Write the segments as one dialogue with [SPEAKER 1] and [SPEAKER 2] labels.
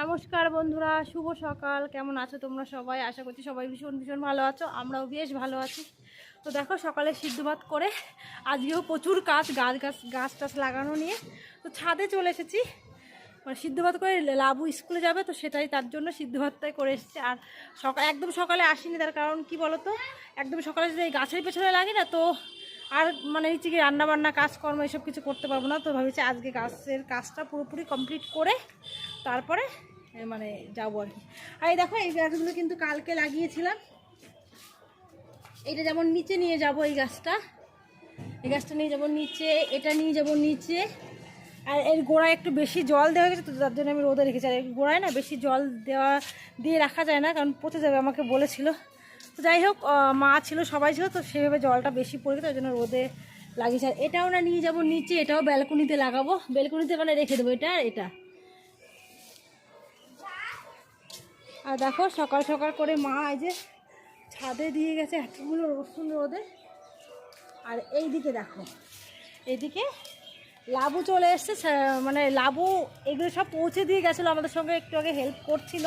[SPEAKER 1] নমস্কার বন্ধুরা, শুভ সকাল। কেমন আছো তোমরা সবাই? আশা করছি সবাই ভীষণ ভীষণ ভালো আছো। আমরাও বেশ ভালো আছি। তো দেখো, সকালে সিদ্ধ ভাত করে আজকেও প্রচুর কাজ, গাছ গাছ গাছ টাছ লাগানো নিয়ে। তো ছাদে চলে এসেছি। মানে সিদ্ধ ভাত করে লাবু স্কুলে যাবে, তো সেটাই তার জন্য সিদ্ধ ভাতটাই করে এসেছি। আর সকাল একদম সকালে আসিনি তার কারণ কি বলো তো একদম সকালে যদি এই গাছের পেছনে লাগে না, তো আর মানে হচ্ছে কি রান্নাবান্না, কাজকর্ম, এসব কিছু করতে পারব না। তো ভাবছি আজকে গাছের কাজটা পুরোপুরি কমপ্লিট করে তারপরে মানে যাব আর কি। আর এই দেখো, এই গাছগুলো কিন্তু কালকে লাগিয়েছিলাম। এটা যেমন নিচে নিয়ে যাব এই গাছটা। এই গাছটা নিয়ে যাব নিচে, এটা নিয়ে যাব নিচে। আর এর গোড়ায় একটু বেশি জল দেওয়া গেছে, তো তার জন্য আমি রোদে রেখেছি। আর গোড়ায় না বেশি জল দেওয়া, দিয়ে রাখা যায় না, কারণ পচে যাবে আমাকে বলেছিল। তো যাই হোক মা ছিল, সবাই ছিল, তো সেভাবে জলটা বেশি পড়ে গেছে ওই জন্য রোদে লাগিয়েছে। আর এটাও না নিয়ে যাব নিচে, এটাও ব্যালকনিতে লাগাবো। ব্যালকনিতে মানে রেখে দেবো, এটা এটা। আর দেখো সকাল সকাল করে মা এই যে ছাদে দিয়ে গেছে এতগুলো রসুন রোদে। আর এই দিকে দেখো, এইদিকে লাবু চলে এসছে মানে লাবু এগুলো সব পৌঁছে দিয়ে গেছিল, আমাদের সঙ্গে একটু আগে হেল্প করছিল।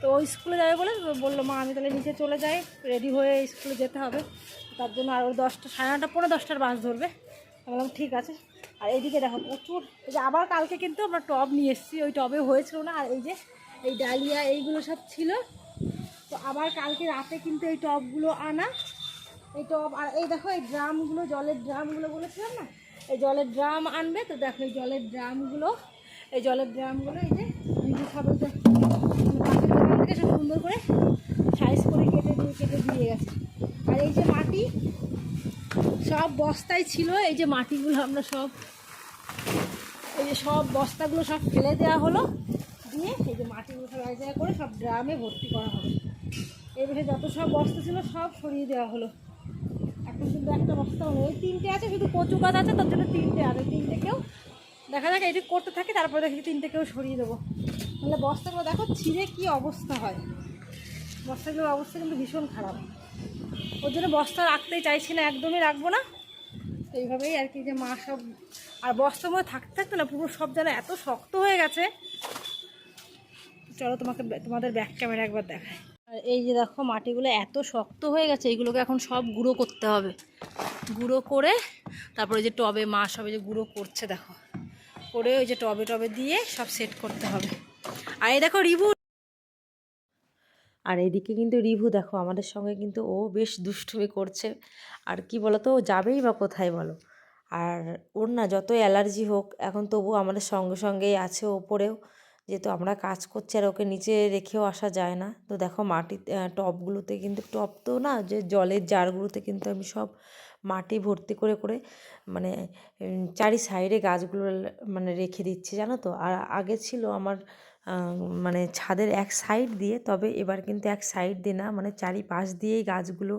[SPEAKER 1] তো ওই স্কুলে যাবে বলে বলল, মা, আমি তাহলে নিচে চলে যাই রেডি হয়ে স্কুলে যেতে হবে। তার জন্য আরও দশটা, সাড়ে নটা পনেরো দশটার বাস ধরবে। বললাম, ঠিক আছে। আর এইদিকে দেখো প্রচুর, এই যে আবার কালকে কিন্তু আমরা টব নিয়ে এসেছি, ওই টবে হয়েছিল না, আর এই যে এই ডালিয়া, এইগুলো সব ছিল। তো আবার কালকে রাতে কিন্তু এই টবগুলো আনা। এই টব, আর এই দেখো, এই ড্রামগুলো, জলের ড্রামগুলো বলেছিলাম না? এই জলের ড্রাম আনবে, তো দেখো এই জলের ড্রামগুলো, এই জলের ড্রামগুলো, এই যে যে দোকান থেকে সব সুন্দর করে সাইজ করে কেটে দিয়ে কেটে দিয়ে গেছে। আর এই যে মাটি, সব বস্তায় ছিল, এই যে মাটিগুলো আমরা সব, এই যে সব বস্তাগুলো সব ফেলে দেওয়া হলো। দিয়ে এই যে মাটিগুলো সব এক জায়গায় করে সব ড্রামে ভর্তি করা হবে। এই বছর যত সব বস্তা ছিল সব সরিয়ে দেওয়া হলো। এখন কিন্তু একটা বস্তা ওই তিনটে আছে, শুধু কচু গাছ আছে, তার জন্য তিনটে। আর ওই তিনটেকেও দেখা যাক এটি করতে থাকি, তারপরে দেখি তিনটেকেও সরিয়ে দেবো। তাহলে বস্তাগুলো দেখো, ছিঁড়ে কি অবস্থা হয়। বস্তাগুলোর অবস্থা কিন্তু ভীষণ খারাপ। ওর জন্য বস্তা রাখতেই চাইছি না, একদমই রাখব না। তো এইভাবেই আর কি যে মা সব আর বস্তার মধ্যে থাকতে থাকতে না, পুরো সব যেন এত শক্ত হয়ে গেছে। চলো তোমাকে তোমাদের ব্যাক ক্যামেরা একবার দেখায় আর এই যে দেখো, মাটিগুলো এত শক্ত হয়ে গেছে এইগুলোকে এখন সব গুঁড়ো করতে হবে। গুঁড়ো করে তারপরে যে টবে মা সব যে গুঁড়ো করছে, দেখো। করে ওই যে টবে টবে দিয়ে সব সেট করতে হবে। আর এই দেখো রিভু
[SPEAKER 2] আর এদিকে কিন্তু রিভু দেখো, আমাদের সঙ্গে কিন্তু ও বেশ দুষ্টুমি করছে। আর কি বলতো, ও যাবেই বা কোথায় বলো। আর ওর না যত অ্যালার্জি হোক, এখন তবু আমাদের সঙ্গে সঙ্গেই আছে ওপরেও। যেহেতু আমরা কাজ করছি আর ওকে নিচে রেখেও আসা যায় না। তো দেখো মাটি আহ, টবগুলোতে কিন্তু টব তো না যে জলের জারগুলোতে কিন্তু আমি সব মাটি ভর্তি করে করে মানে চারি সাইডে গাছগুলো মানে রেখে দিচ্ছি জানো তো। আর আগে ছিল আমার মানে ছাদের এক সাইড দিয়ে তবে এবার কিন্তু এক সাইড দিয়ে না মানে চারিপাশ দিয়েই গাছগুলো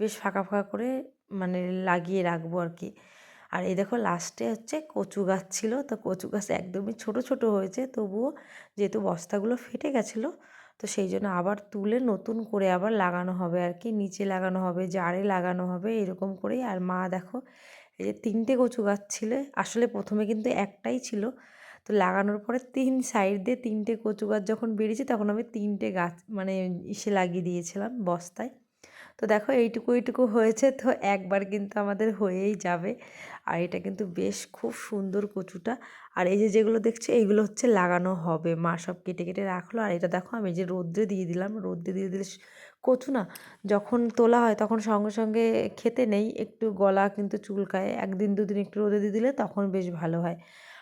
[SPEAKER 2] বেশ ফাঁকা ফাঁকা করে মানে লাগিয়ে রাখব আর কি। আর এই দেখো লাস্টে হচ্ছে কচু গাছ ছিল, তো কচু গাছ একদমই ছোট ছোট হয়েছে, তবুও যেহেতু বস্তাগুলো ফেটে গেছিল, তো সেই জন্য আবার তুলে নতুন করে আবার লাগানো হবে আর কি, নিচে লাগানো হবে, জারে লাগানো হবে, এরকম করেই। আর মা দেখো, এই যে তিনটে কচু গাছ ছিল, আসলে প্রথমে কিন্তু একটাই ছিল, তো লাগানোর পরে তিন সাইড দিয়ে তিনটে কচু গাছ যখন বেরিয়েছে, তখন আমি তিনটে গাছ মানে ইসে লাগিয়ে দিয়েছিলাম বস্তায়। তো দেখো এইটুকু এইটুকু হয়েছে, তো একবার কিন্তু আমাদের হয়েই যাবে। আর এটা কিন্তু বেশ খুব সুন্দর কচুটা। আর এই যে যেগুলো দেখছে, এইগুলো হচ্ছে লাগানো হবে। মা সব কেটে কেটে রাখল। আর এটা দেখো, আমি যে রোদ্রে দিয়ে দিলাম। রোদ্রে দিয়ে দিলে কচু না যখন তোলা হয় তখন সঙ্গে সঙ্গে খেতে নেই। একটু গলা কিন্তু চুলকায়। একদিন, দুদিন একটু রোদে দিয়ে দিলে তখন বেশ ভালো হয়।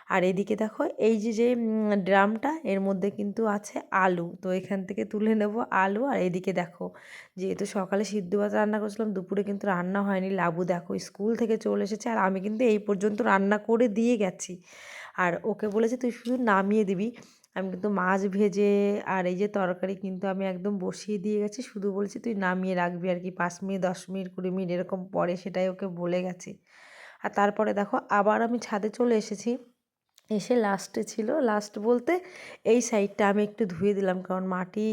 [SPEAKER 2] আর এদিকে দেখো, এই যে যে ড্রামটা, এর মধ্যে কিন্তু আছে আলু। তো এখান থেকে তুলে নেব আলু। আর এদিকে দেখো, যেহেতু সকালে সিদ্ধ ভাত রান্না করেছিলাম, দুপুরে কিন্তু রান্না হয়নি। লাবু দেখো স্কুল থেকে চলে এসেছে, আর আমি কিন্তু এই পর্যন্ত রান্না করে দিয়ে গেছি। আর ওকে বলেছে, তুই শুধু নামিয়ে দিবি। আমি কিন্তু মাছ ভেজে আর এই যে তরকারি কিন্তু আমি একদম বসিয়ে দিয়ে গেছি। শুধু বলছি, তুই নামিয়ে রাখবি আর কি, পাঁচ মিনিট, দশ মিনিট, কুড়ি মিনিট, এরকম পরে সেটাই ওকে বলে গেছি। আর তারপরে দেখো, আবার আমি ছাদে চলে এসেছি। এসে লাস্টে ছিল। লাস্ট বলতে এই সাইডটা আমি একটু ধুয়ে দিলাম, কারণ মাটি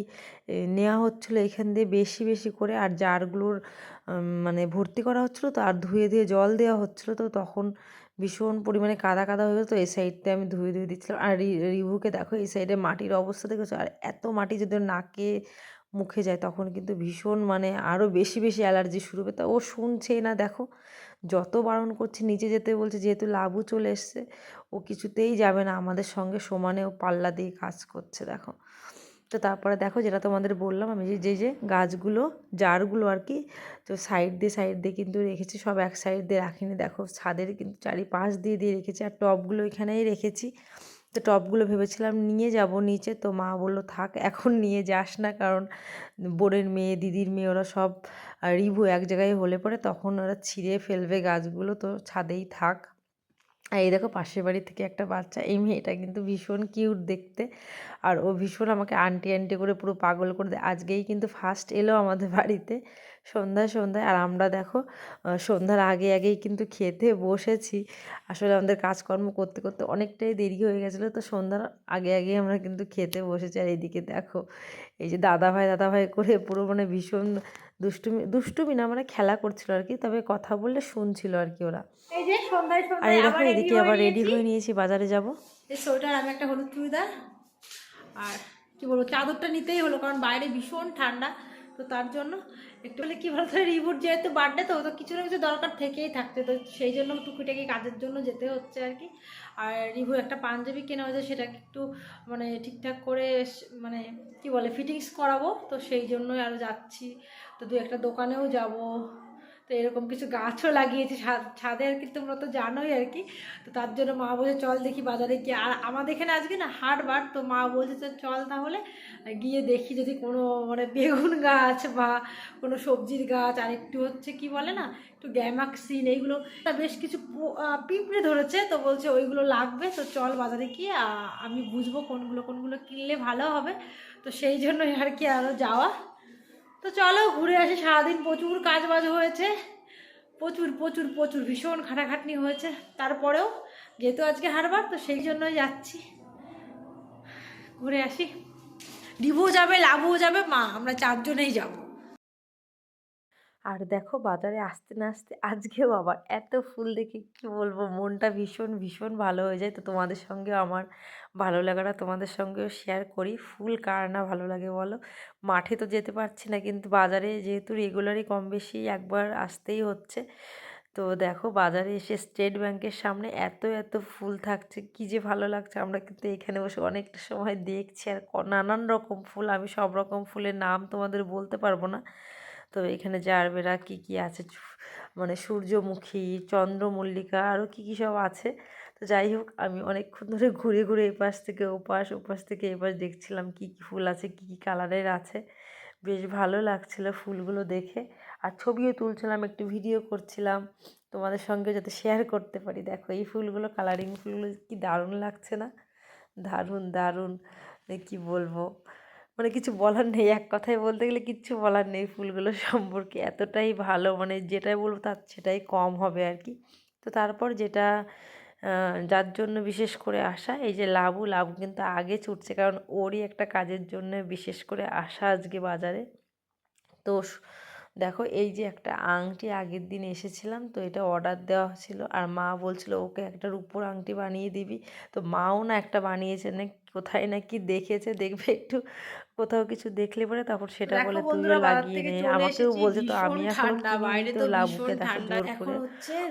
[SPEAKER 2] নেওয়া হচ্ছিল এখান দিয়ে বেশি বেশি করে। আর জারগুলোর মানে ভর্তি করা হচ্ছিল তো, আর ধুয়ে ধুয়ে জল দেওয়া হচ্ছিল তো, তখন ভীষণ পরিমাণে কাদা কাদা হয়ে গেছে তো, এই সাইডটা আমি ধুয়ে ধুয়ে দিচ্ছিলাম। আর রিভুকে দেখো, এই সাইডে মাটির অবস্থা দেখেছ? আর এত মাটি যদি নাকে মুখে যায় তখন কিন্তু ভীষণ মানে আরও বেশি বেশি অ্যালার্জি শুরু হবে। তা ও শুনছেই না, দেখো। যত বারণ করছে, নিচে যেতে বলছে, যেহেতু লাবু চলে এসছে, ও কিছুতেই যাবে না। আমাদের সঙ্গে সমানে ও পাল্লা দিয়ে কাজ করছে, দেখো। তো তারপরে দেখো, যেটা তোমাদের বললাম, আমি যে যে যে গাছগুলো, জারগুলো আর কি, তো সাইড দিয়ে সাইড দিয়ে কিন্তু রেখেছি, সব এক সাইড দিয়ে রাখিনি। দেখো, ছাদের কিন্তু চারিপাশ দিয়ে দিয়ে রেখেছি, আর টবগুলো এখানেই রেখেছি। তো টপগুলো ভেবেছিলাম নিয়ে যাব, নিচে তো মা বলল, থাক, এখন নিয়ে যাস না। কারণ বোনের মেয়ে, দিদির মেয়ে, ওরা সব রিভু এক জায়গায় হলে পরে তখন ওরা ছিঁড়ে ফেলবে গাছগুলো, তো ছাদেই থাক। এই দেখো পাশের বাড়ি থেকে একটা বাচ্চা, এই মেয়েটা কিন্তু ভীষণ কিউট দেখতে। আর ও ভীষণ আমাকে আন্টি আন্টি করে পুরো পাগল করে দেয়। আজকেই কিন্তু ফার্স্ট এলো আমাদের বাড়িতে। সন্ধ্যায় সন্ধ্যায়। আর আমরা দেখো সন্ধ্যার আগে আগেই কিন্তু খেতে বসেছি। আসলে আমাদের কাজকর্ম করতে করতে অনেকটাই দেরি হয়ে গেছিল। তো সন্ধ্যার আগে আগে আমরা কিন্তু খেতে বসেছি। আর এইদিকে দেখো এই যে দাদা ভাই দাদা ভাই করে পুরো মানে ভীষণ দুষ্টুমি দুষ্টুমি না মানে খেলা করছিল আর কি। তবে কথা বললে শুনছিল আর কি ওরা। আর
[SPEAKER 1] আবার
[SPEAKER 2] এদিকে আবার রেডি হয়ে নিয়েছি বাজারে যাব।
[SPEAKER 1] সোয়েটার আমি একটা হলুদ চুড়িদার আর কি বলব চাদরটা নিতেই হলো কারণ বাইরে ভীষণ ঠান্ডা। তো তার জন্য একটু বলে কি বলতো রিবুট যেহেতু বার্থডে তো তো কিছু না কিছু দরকার থেকেই থাকতে। তো সেই জন্য টুকিটাকি কাজের জন্য যেতে হচ্ছে আর কি। আর রিভু একটা পাঞ্জাবি কেনা হয়েছে, সেটাকে একটু মানে ঠিকঠাক করে মানে কি বলে ফিটিংস করাবো। তো সেই জন্যই আরও যাচ্ছি। তো দু একটা দোকানেও যাব। তো এরকম কিছু গাছও লাগিয়েছি, ছাদ- আর কি, তোমরা তো জানোই আর কি। তো তার জন্য মা বলছে, চল দেখি বাজারে গিয়ে। আর আমাদের এখানে আজকে না হাটবার, তো মা বলছে চল তাহলে গিয়ে দেখি যদি কোনো মানে বেগুন গাছ বা কোনো সবজির গাছ, আর একটু হচ্ছে কি বলে না, একটু গ্যামাক্সিন এইগুলো। বেশ কিছু পিঁপড়ে ধরেছে, তো বলছে ওইগুলো লাগবে, তো চল বাজারে গিয়ে আমি বুঝব কোনগুলো কোনগুলো কিনলে ভালো হবে। তো সেই জন্যই আর কি আরও যাওয়া। তো চলো ঘুরে আসি, সারাদিন প্রচুর কাজ বাজ হয়েছে। প্রচুর প্রচুর প্রচুর, ভীষণ খাটাখাটনি হয়েছে। তারপরেও যেহেতু আজকে হারবার, তো সেই জন্যই যাচ্ছি। ঘুরে আসি। ডিভো যাবে, লাভও যাবে, মা, আমরা চারজনেই যাব।
[SPEAKER 2] আর দেখো বাজারে আসতে না আসতে আজকেও আবার এত ফুল দেখে কি বলব? মনটা ভীষণ ভীষণ ভালো হয়ে যায়। তো তোমাদের সঙ্গেও আমার ভালো লাগাটা তোমাদের সঙ্গেও শেয়ার করি। ফুল কার না ভালো লাগে বলো? মাঠে তো যেতে পারছি না কিন্তু বাজারে যেহেতু রেগুলারই কম বেশি একবার আসতেই হচ্ছে। তো দেখো বাজারে এসে স্টেট ব্যাংকের সামনে এত এত ফুল থাকছে, কি যে ভালো লাগছে। আমরা কিন্তু এখানে বসে অনেকটা সময় দেখছি আর নানান রকম ফুল, আমি সব রকম ফুলের নাম তোমাদের বলতে পারব না। তো এখানে জারবেরা কি কি আছে? মানে সূর্যমুখী, চন্দ্রমল্লিকা আরও কি, কী সব আছে। তো যাই হোক, আমি অনেকক্ষণ ধরে ঘুরে ঘুরে এপাশ থেকে ওপাশ ওপাশ থেকে এপাশ দেখছিলাম কি কি ফুল আছে, কি কি কালারের আছে। বেশ ভালো লাগছিল ফুলগুলো দেখে। আর ছবিও তুলছিলাম, একটু ভিডিও করছিলাম। তোমাদের সঙ্গে যাতে শেয়ার করতে পারি। দেখো, এই ফুলগুলো কালারিং ফুলগুলো কি দারুণ লাগছে না? দারুণ দারুণ কি বলব? মানে কিছু বলার নেই, এক কথায় বলতে গেলে কিচ্ছু বলার নেই। ফুলগুলো সম্পর্কে এতটাই ভালো মানে যেটাই বলব তার সেটাই কম হবে আর কি। তো তারপর যেটা যার জন্য বিশেষ করে আসা, এই যে লাবু লাবু কিন্তু আগে ছুটছে, কারণ ওরই একটা কাজের জন্য বিশেষ করে আসা আজকে বাজারে। তো দেখো এই যে একটা আংটি আগের দিন এসেছিলাম, তো এটা অর্ডার দেওয়া ছিল আর মা বলছিল, ওকে একটা রূপোর আংটি বানিয়ে দিবি। তো মাও না একটা বানিয়েছে না কোথায় নাকি দেখেছে দেখবে একটু কোথাও কিছু দেখলে পরে তারপর সেটা বলে তুইও লাগিয়ে নে। আমাকেও বলছে তো আমি এখন
[SPEAKER 1] বাইরে
[SPEAKER 2] তো
[SPEAKER 1] ভীষণ
[SPEAKER 2] দেখো। জোর করে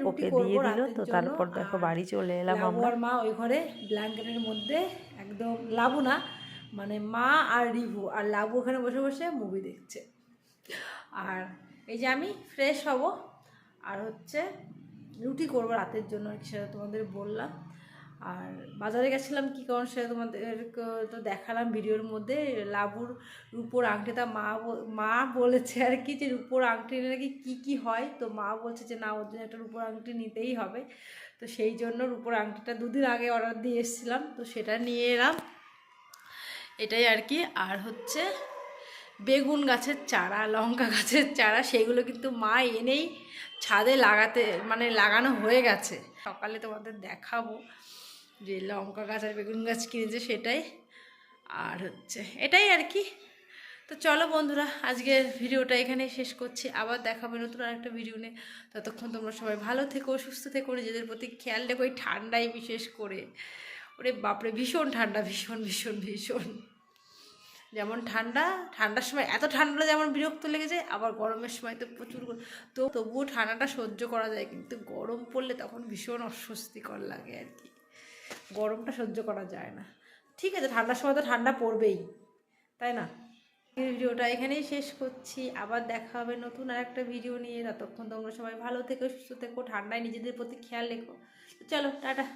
[SPEAKER 2] ওকে দিয়ে দিল তো তারপর দেখো বাড়ি চলে এলাম আমরা।
[SPEAKER 1] মা ওই ঘরে ব্ল্যাঙ্কেটের মধ্যে একদম লাবু না মানে মা আর রিভু। আর লাবু ওখানে বসে বসে মুভি দেখছে। আর এই যে আমি ফ্রেশ হব আর হচ্ছে রুটি করব রাতের জন্য সেটা তোমাদের বললাম। আর বাজারে গেছিলাম কী কারণ সেটা তোমাদের তো দেখালাম ভিডিওর মধ্যে, লাবুর রূপোর আংটিটা মা মা বলেছে আর কি যে রূপোর আংটি নাকি কী কী হয়, তো মা বলছে যে না, ওর জন্য একটা রূপোর আংটি নিতেই হবে। তো সেই জন্য রূপোর আংটিটা দুদিন আগে অর্ডার দিয়ে এসেছিলাম, তো সেটা নিয়ে এলাম। এটাই আর কি, আর হচ্ছে বেগুন গাছের চারা, লঙ্কা গাছের চারা, সেগুলো কিন্তু মা এনেই ছাদে লাগাতে মানে লাগানো হয়ে গেছে। সকালে তোমাদের দেখাবো। যে লঙ্কা গাছ আর বেগুন গাছ কিনেছে সেটাই। আর হচ্ছে এটাই আর কি। তো চলো বন্ধুরা, আজকের ভিডিওটা এখানেই শেষ করছি। আবার দেখাবে নতুন আরেকটা ভিডিও নিয়ে। ততক্ষণ তোমরা সবাই ভালো থেকো, সুস্থ থেকো, নিজেদের প্রতি খেয়াল রেখো ওই ঠান্ডায় বিশেষ করে। ওরে বাপরে, ভীষণ ঠান্ডা, ভীষণ ভীষণ ভীষণ। যেমন ঠান্ডা, ঠান্ডার সময় এত ঠান্ডা যেমন বিরক্ত লেগে যায়, আবার গরমের সময় তো প্রচুর তো তবুও ঠান্ডাটা সহ্য করা যায়, কিন্তু গরম পড়লে তখন ভীষণ অস্বস্তিকর লাগে আর কি। গরমটা সহ্য করা যায় না। ঠিক আছে, ঠান্ডার সময় তো ঠান্ডা পড়বেই, তাই না? ভিডিওটা এখানেই শেষ করছি, আবার দেখা হবে নতুন আর একটা ভিডিও নিয়ে। ততক্ষণ তোমরা সবাই ভালো থেকো, সুস্থ থেকো, ঠান্ডায় নিজেদের প্রতি খেয়াল রেখো। চলো, টাটা।